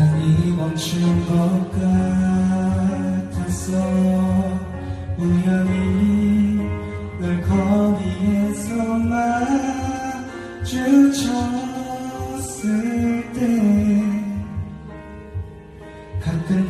시간이 멈춘 것 같았어 우연히 널 거리에서 마주쳤을 때 가끔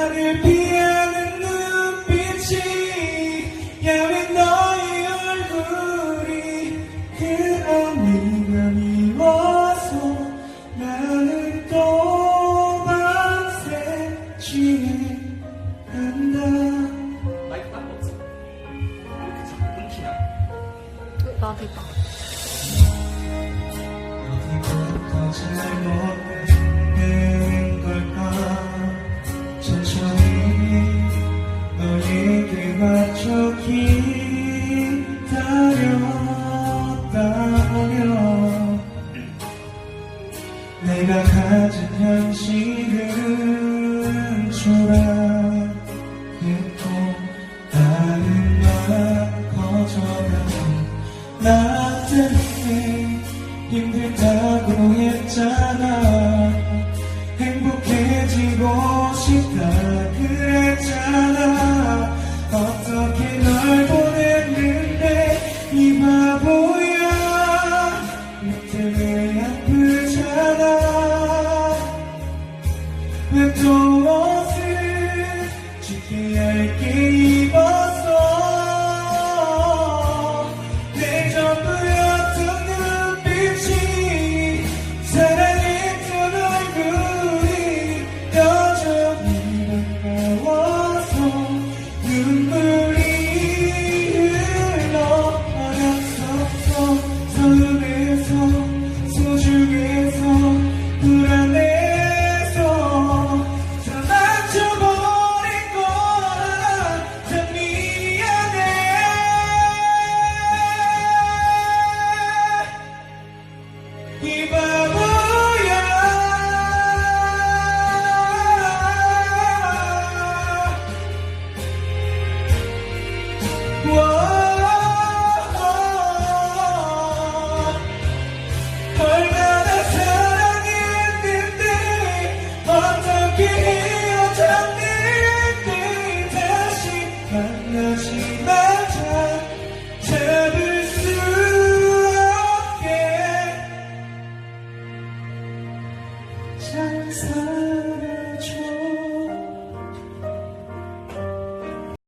나를 피하는 눈빛이 야윈 너의 얼굴이 그런 네가 미워서 나는 또 밤새 취해 간다 마이크 딴거 없어. 이렇게 자꾸 끊기냐? 나도 있다. 어디부터 잘못 기다렸다면 내가 가진 현실은 초라했고 다른 말 거절하고 나 때문에 힘들다 옷을 짙게 얇게 입었어 미 相册